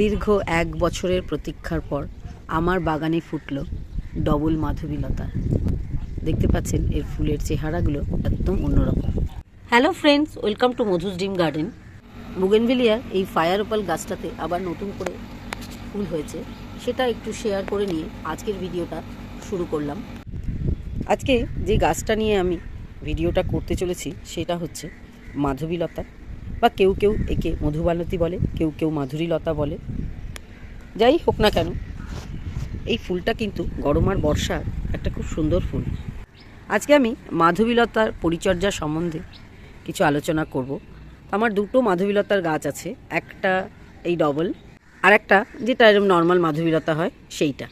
দীর্ঘ এক বছরের প্রতীক্ষার পর আমার বাগানে ফুটলো ডবল মাধবীলতা। দেখতে পাচ্ছেন, এর ফুলের চেহারাগুলো একদম অন্যরকম। Hello friends welcome to Madhu's dream garden বুগেনভিলিয়ার এই ফায়ার ওপাল গাছটাতে আবার নতুন করে ফুল হয়েছে। সেটা একটু শেয়ার করে নিয়ে আজকের ভিডিওটা শুরু করলাম। আজকে যে গাছটা নিয়ে আমি ভিডিওটা করতে চলেছি, সেটা হচ্ছে মাধবীলতা। বা কেউ কেউ একে মধুবালতি বলে, কেউ কেউ মাধুরীলতা বলে। যাই হোক না কেন, এই ফুলটা কিন্তু গরম আর বর্ষার একটা খুব সুন্দর ফুল। আজকে আমি মাধবীলতার পরিচর্যা সম্বন্ধে কিছু আলোচনা করব। আমার দুটো মাধবীলতার গাছ আছে, একটা এই ডবল আর একটা যেটা এরকম নর্মাল মাধবীলতা হয়, সেইটা।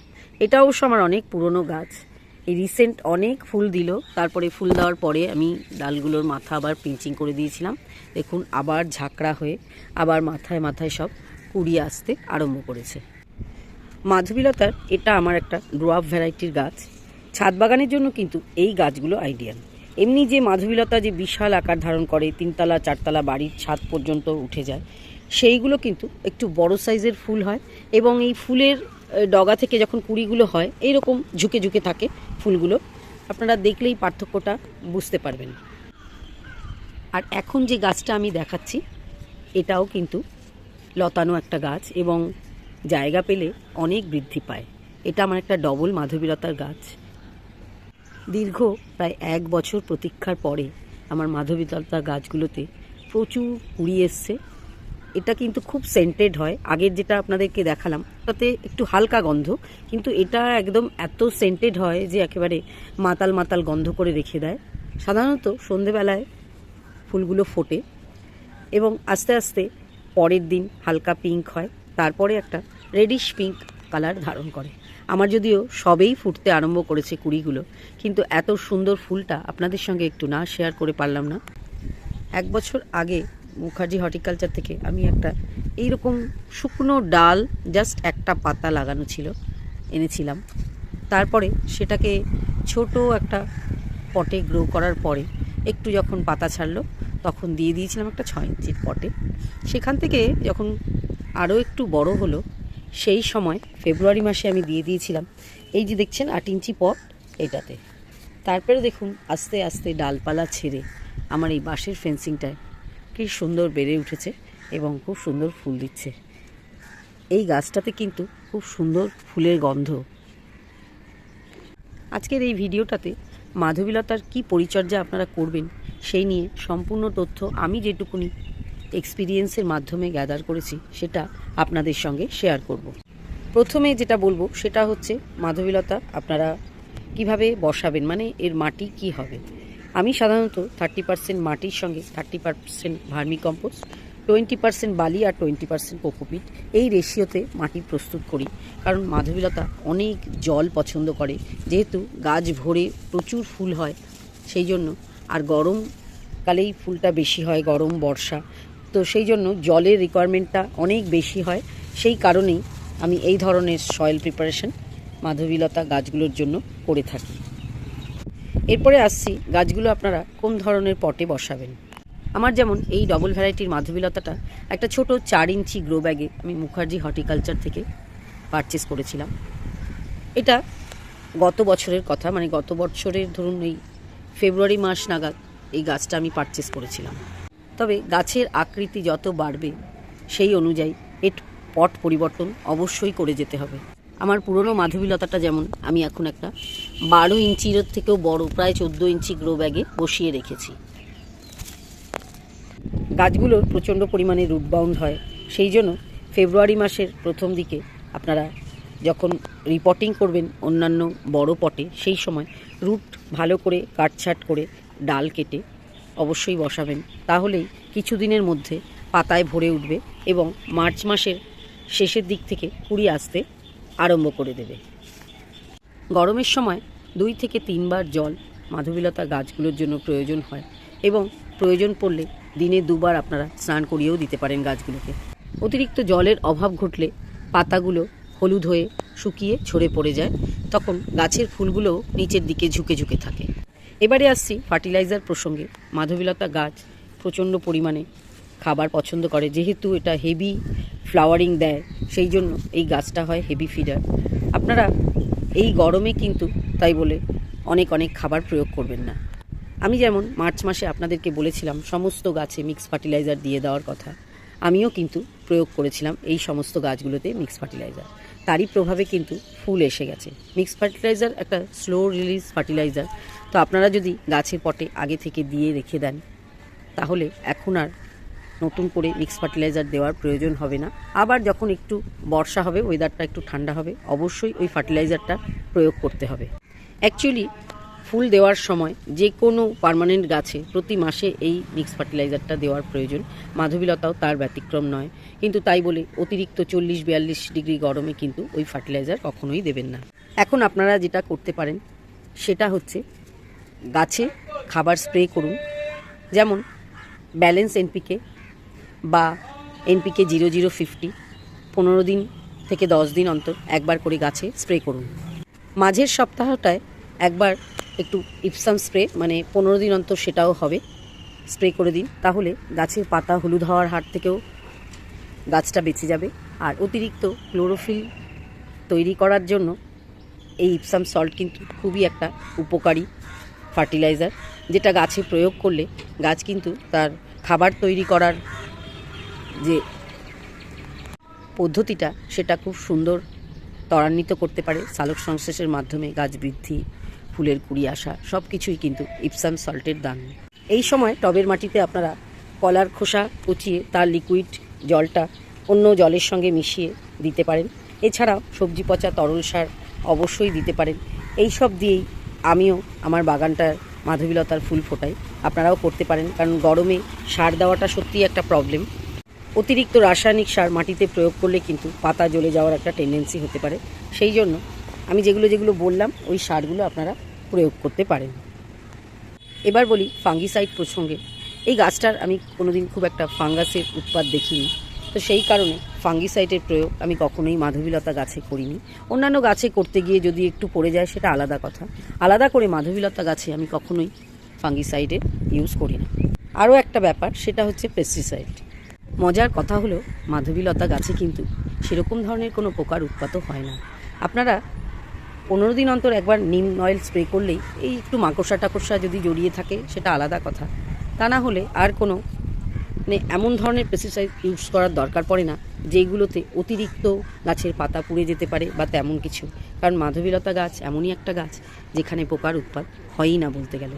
এটা অবশ্য আমার অনেক পুরনো গাছ। এই রিসেন্ট অনেক ফুল দিল। তারপরে ফুল দেওয়ার পরে আমি ডালগুলোর মাথা আবার পিঞ্চিং করে দিয়েছিলাম। দেখুন, আবার ঝাঁকড়া হয়ে, আবার মাথায় মাথায় সব কুড়িয়ে আসতে আরম্ভ করেছে। মাধবীলতার এটা আমার একটা ড্রোয়াপ ভ্যারাইটির গাছ। ছাদ বাগানের জন্য কিন্তু এই গাছগুলো আইডিয়াল এমনি যে মাধবীলতা যে বিশাল আকার ধারণ করে, তিনতলা, চারতলা বাড়ির ছাদ পর্যন্ত উঠে যায় সেইগুলো কিন্তু একটু বড় সাইজের ফুল হয় এবং এই ফুলের ডগা থেকে যখন কুড়িগুলো হয়, এইরকম ঝুঁকে ঝুঁকে থাকে ফুলগুলো। আপনারা দেখলেই পার্থক্যটা বুঝতে পারবেন। আর এখন যে গাছটা আমি দেখাচ্ছি, এটাও কিন্তু লতানো একটা গাছ এবং জায়গা পেলে অনেক বৃদ্ধি পায়। এটা আমার একটা ডবল মাধবীলতার গাছ। দীর্ঘ প্রায় এক বছর প্রতীক্ষার পরে আমার মাধবীলতার গাছগুলোতে প্রচুর কুড়ি এসছে। এটা কিন্তু খুব সেন্টেড হয়। আগের যেটা আপনাদেরকে দেখালাম, তাতে একটু হালকা গন্ধ, কিন্তু এটা একদম এত সেন্টেড হয় যে একেবারে মাতাল মাতাল গন্ধ করে রেখে দেয়। সাধারণত সন্ধেবেলায় ফুলগুলো ফোটে এবং আস্তে আস্তে পরের দিন হালকা পিঙ্ক হয়, তারপরে একটা রেডিশ পিঙ্ক কালার ধারণ করে। আমার যদিও সবেই ফুটতে আরম্ভ করেছে কুড়িগুলো, কিন্তু এত সুন্দর ফুলটা আপনাদের সঙ্গে একটু না শেয়ার করে পারলাম না। এক বছর আগে মুখার্জি হর্টিকালচার থেকে আমি একটা এইরকম শুকনো ডাল জাস্ট একটা পাতা লাগানো ছিল, এনেছিলাম। তারপরে সেটাকে ছোট একটা পটে গ্রো করার পরে একটু যখন পাতা ছাড়লো, তখন দিয়ে দিয়েছিলাম একটা ছয় ইঞ্চির পটে। সেখান থেকে যখন আরও একটু বড় হলো, সেই সময় ফেব্রুয়ারি মাসে আমি দিয়ে দিয়েছিলাম। এই যে দেখছেন, আট ইঞ্চি পট এটাতে তারপরে দেখুন, আস্তে আস্তে ডালপালা ছেড়ে আমার এই বাঁশের ফেন্সিংটায় কি সুন্দর বেড়ে উঠেছে এবং খুব সুন্দর ফুল দিচ্ছে। এই গাছটাতে কিন্তু খুব সুন্দর ফুলের গন্ধ। আজকের এই ভিডিওটাতে মাধবীলতার কি পরিচর্যা আপনারা করবেন সেই নিয়ে সম্পূর্ণ তথ্য আমি যেটুকুনি এক্সপিরিয়েন্সের মাধ্যমে গ্যাদার করেছি সেটা আপনাদের সঙ্গে শেয়ার করব। প্রথমে যেটা বলব সেটা হচ্ছে মাধবীলতা আপনারা কীভাবে বসাবেন মানে এর মাটি কি হবে? আমি সাধারণত থার্টি পার্সেন্ট মাটির সঙ্গে thirty percent vermicompost twenty percent বালি আর টোয়েন্টি পার্সেন্ট কোকোপিট এই রেশিওতে মাটি প্রস্তুত করি। কারণ মাধবীলতা অনেক জল পছন্দ করে, যেহেতু গাছ ভরে প্রচুর ফুল হয়, সেই জন্য আর গরমকালেই ফুলটা বেশি হয়, গরম বর্ষা। তো সেই জন্য জলের রিকোয়ারমেন্টটা অনেক বেশি হয়। সেই কারণেই আমি এই ধরনের সয়েল প্রিপারেশন মাধবীলতা গাছগুলোর জন্য করে থাকি। এরপরে আসছি গাছগুলো আপনারা কোন ধরনের পটে বসাবেন। আমার যেমন এই ডবল ভ্যারাইটির মাধবীলতাটা একটা ছোট চার ইঞ্চি গ্রো ব্যাগে আমি মুখার্জি হর্টিকালচার থেকে পারচেস করেছিলাম। এটা গত বছরের কথা মানে গত বছরের ধরুন এই ফেব্রুয়ারি মাস নাগাদ এই গাছটা আমি পারচেস করেছিলাম। তবে গাছের আকৃতি যত বাড়বে সেই অনুযায়ী এর পট পরিবর্তন অবশ্যই করে যেতে হবে। আমার পুরনো মাধবীলতাটা যেমন আমি এখন একটা বারো ইঞ্চির থেকেও বড়, প্রায় চোদ্দ ইঞ্চি গ্রো ব্যাগে বসিয়ে রেখেছি। গাছগুলোর প্রচণ্ড পরিমাণে রুট বাউন্ড হয়। সেই জন্য ফেব্রুয়ারি মাসের প্রথম দিকে আপনারা যখন রিপোর্টিং করবেন অন্যান্য বড় পটে, সেই সময় রুট ভালো করে কাটছাট করে ডাল কেটে অবশ্যই বসাবেন। তাহলেই কিছুদিনের মধ্যে পাতায় ভরে উঠবে এবং মার্চ মাসের শেষের দিক থেকে কুড়ি আসতে আরম্ভ করে দেবে। গরমের সময় দুই থেকে তিনবার জল মাধবীলতা গাছগুলোর জন্য প্রয়োজন হয় এবং প্রয়োজন পড়লে দিনে দুবার আপনারা স্নান করিয়েও দিতে পারেন গাছগুলোকে। অতিরিক্ত জলের অভাব ঘটলে পাতাগুলো হলুদ হয়ে শুকিয়ে ঝরে পড়ে যায়, তখন গাছের ফুলগুলো নিচের দিকে ঝুঁকে ঝুঁকে থাকে। এবারে আসছি ফার্টিলাইজার প্রসঙ্গে। মাধবীলতা গাছ প্রচণ্ড পরিমাণে খাবার পছন্দ করে, যেহেতু এটা হেভি ফ্লাওয়ারিং দেয়, সেই জন্য এই গাছটা হয় হেভি ফিডার। আপনারা এই গরমে কিন্তু তাই বলে অনেক অনেক খাবার প্রয়োগ করবেন না। আমি যেমন মার্চ মাসে আপনাদেরকে বলেছিলাম, সমস্ত গাছে মিক্স ফার্টিলাইজার দিয়ে দেওয়ার কথা, আমিও কিন্তু প্রয়োগ করেছিলাম এই সমস্ত গাছগুলোতে মিক্স ফার্টিলাইজার তারই প্রভাবে কিন্তু ফুল এসে গেছে। মিক্স ফার্টিলাইজার একটা স্লো রিলিজ ফার্টিলাইজার তো আপনারা যদি গাছের পটে আগে থেকে দিয়ে রেখে দেন, তাহলে এখন আর নতুন করে মিক্স ফার্টিলাইজার দেওয়ার প্রয়োজন হবে না। আবার যখন একটু বর্ষা হবে ওয়েদারটা একটু ঠান্ডা হবে, অবশ্যই ওই ফার্টিলাইজারটা প্রয়োগ করতে হবে। অ্যাকচুয়ালি ফুল দেওয়ার সময় যে কোনো পার্মানেন্ট গাছে প্রতি মাসে এই মিক্স ফার্টিলাইজারটা দেওয়ার প্রয়োজন। মাধবীলতাও তার ব্যতিক্রম নয়। কিন্তু তাই বলে অতিরিক্ত চল্লিশ বিয়াল্লিশ ডিগ্রি গরমে কিন্তু ওই ফার্টিলাইজার কখনোই দেবেন না। এখন আপনারা যেটা করতে পারেন, সেটা হচ্ছে গাছে খাবার স্প্রে করুন। যেমন ব্যালেন্স এনপিকে বা এনপিকে জিরো জিরো ফিফটি পনেরো দিন থেকে দশ দিন অন্তর একবার করে গাছে স্প্রে করুন। মাঝের সপ্তাহটায় একবার একটু ইপসাম স্প্রে মানে পনেরো দিন অন্তর সেটাও হবে স্প্রে করে দিন। তাহলে গাছের পাতা হলুদ হওয়ার হাট থেকেও গাছটা বেঁচে যাবে। আর অতিরিক্ত ক্লোরোফিল তৈরি করার জন্য এই ইপসাম সল্ট কিন্তু খুবই একটা উপকারী ফার্টিলাইজার যেটা গাছে প্রয়োগ করলে গাছ কিন্তু তার খাবার তৈরি করার যে পদ্ধতিটা সেটা খুব সুন্দর ত্বরান্বিত করতে পারে। সালোক সংশ্লেষের মাধ্যমে গাছ বৃদ্ধি, ফুলের কুড়ি আসা সব কিছুই কিন্তু ইপসাম সল্টের দান। এই সময় টবের মাটিতে আপনারা কলার খোসা কুচিয়ে তার লিকুইড জলটা অন্য জলের সঙ্গে মিশিয়ে দিতে পারেন। এছাড়াও সবজি পচা তরল সার অবশ্যই দিতে পারেন। এই সব দিয়েই আমিও আমার বাগানটার মাধবীলতার ফুল ফোটাই। আপনারাও করতে পারেন, কারণ গরমে সার দেওয়াটা সত্যিই একটা প্রবলেম অতিরিক্ত রাসায়নিক সার মাটিতে প্রয়োগ করলে কিন্তু পাতা জ্বলে যাওয়ার একটা টেন্ডেন্সি হতে পারে। সেই জন্য আমি যেগুলো যেগুলো বললাম, ওই সারগুলো আপনারা প্রয়োগ করতে পারেন। এবার বলি ফাঙ্গিসাইড প্রসঙ্গে। এই গাছটার আমি কোনোদিন খুব একটা ফাঙ্গাসের উৎপাদ দেখিনি। তো সেই কারণে ফাঙ্গিসাইডের প্রয়োগ আমি কখনোই মাধবীলতা গাছে করিনি। অন্যান্য গাছে করতে গিয়ে যদি একটু পড়ে যায়, সেটা আলাদা কথা। আলাদা করে মাধবীলতা গাছে আমি কখনোই ফাঙ্গিসাইডের ইউজ করি না। আরও একটা ব্যাপার, সেটা হচ্ছে পেস্টিসাইড মজার কথা হলো, মাধবীলতা গাছে কিন্তু সেরকম ধরনের কোনো পোকার উৎপাতও হয় না। আপনারা পনেরো দিন অন্তর একবার নিম অয়েল স্প্রে করলেই এই একটু মাকড়সা টাকড়সা যদি জড়িয়ে থাকে, সেটা আলাদা কথা। তা না হলে আর কোনো মানে এমন ধরনের পেস্টিসাইড ইউজ করার দরকার পড়ে না যেগুলোতে অতিরিক্ত গাছের পাতা পুড়ে যেতে পারে বা তেমন কিছু। কারণ মাধবীলতা গাছ এমনই একটা গাছ, যেখানে পোকার উৎপাত হয়ই না বলতে গেলে।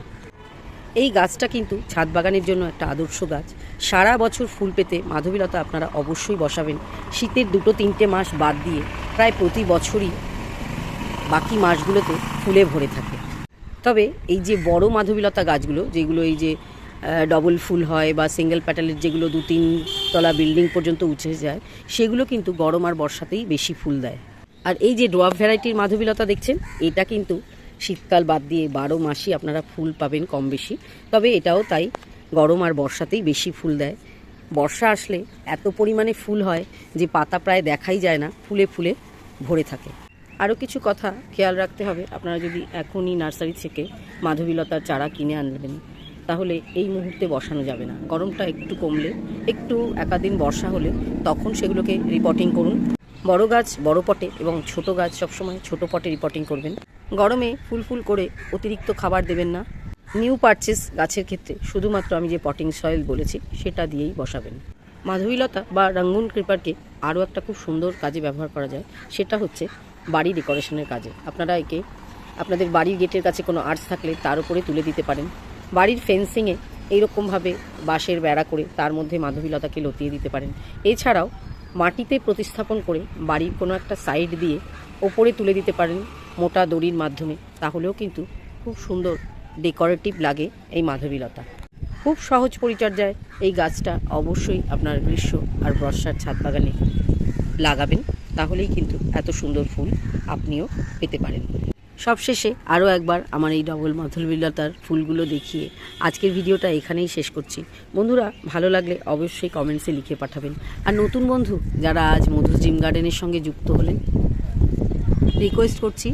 এই গাছটা কিন্তু ছাদ বাগানের জন্য একটা আদর্শ গাছ। সারা বছর ফুল পেতে মাধবীলতা আপনারা অবশ্যই বসাবেন। শীতের দুটো তিনটে মাস বাদ দিয়ে প্রায় প্রতি বছরই বাকি মাসগুলোতে ফুলে ভরে থাকে। তবে এই যে বড় মাধবীলতা গাছগুলো, যেগুলো এই যে ডবল ফুল হয় বা সিঙ্গেল প্যাটালের যেগুলো দু তিন তলা বিল্ডিং পর্যন্ত উঠে যায়, সেগুলো কিন্তু গরম আর বর্ষাতেই বেশি ফুল দেয়। আর এই যে ডোয়াব ভ্যারাইটির মাধবীলতা দেখছেন, এটা কিন্তু শীতকাল বাদ দিয়ে বারো মাসই আপনারা ফুল পাবেন কম বেশি। তবে এটাও তাই, গরম আর বর্ষাতেই বেশি ফুল দেয়। বর্ষা আসলে এত পরিমাণে ফুল হয় যে পাতা প্রায় দেখাই যায় না, ফুলে ফুলে ভরে থাকে। আরও কিছু কথা খেয়াল রাখতে হবে, আপনারা যদি এখনই নার্সারি থেকে মাধবীলতার চারা কিনে আনবেন তাহলে এই মুহূর্তে বসানো যাবে না। গরমটা একটু কমলে, একটু একাদিন বর্ষা হলে তখন সেগুলোকে রিপোর্টিং করুন। বড় গাছ বড় পটে এবং ছোট গাছ সবসময় ছোট পটে রিপোর্টিং করবেন। গরমে ফুল ফুল করে অতিরিক্ত খাবার দেবেন না। নিউ পারচেস গাছের ক্ষেত্রে শুধুমাত্র আমি যে পটিং সয়েল বলেছি, সেটা দিয়েই বসাবেন। মাধবীলতা বা রঙ্গুন ক্রিপারকে আরও একটা খুব সুন্দর কাজে ব্যবহার করা যায়, সেটা হচ্ছে বাড়ি ডেকোরেশনের কাজে। আপনারা একে, আপনাদের বাড়ির গেটের কাছে কোনো আর্টস থাকলে তার উপরে তুলে দিতে পারেন। বাড়ির ফেন্সিংয়ে এইরকমভাবে বাঁশের বেড়া করে তার মধ্যে মাধবীলতাকে লতিয়ে দিতে পারেন। এছাড়াও মাটিতে প্রতিস্থাপন করে বাড়ির কোনো একটা সাইড দিয়ে ওপরে তুলে দিতে পারেন। মোটা দড়ির মাধ্যমে, তাহলেও কিন্তু খুব সুন্দর ডেকোরেটিভ লাগে এই মাধবীলতা। খুব সহজ পরিচর্যায় এই গাছটা অবশ্যই আপনার গ্রীষ্ম আর বর্ষার ছাদ বাগানে লাগাবেন, তাহলেই কিন্তু এত সুন্দর ফুল আপনিও পেতে পারেন। সবশেষে আরও একবার আমার এই ডবল মাধবীলতার ফুলগুলো দেখিয়ে আজকের ভিডিওটা এখানেই শেষ করছি। বন্ধুরা, ভালো লাগলে অবশ্যই কমেন্টসে লিখে পাঠাবেন। আর নতুন বন্ধু, যারা আজ মধুর জিম গার্ডেনের সঙ্গে যুক্ত হলেন রিকোয়েস্ট করছি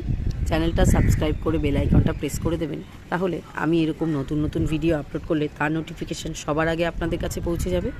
চ্যানেলটা সাবস্ক্রাইব করে বেল আইকনটা প্রেস করে দেবেন। তাহলে আমি এরকম নতুন নতুন ভিডিও আপলোড করলে তার নোটিফিকেশান সবার আগে আপনাদের কাছে পৌঁছে যাবে।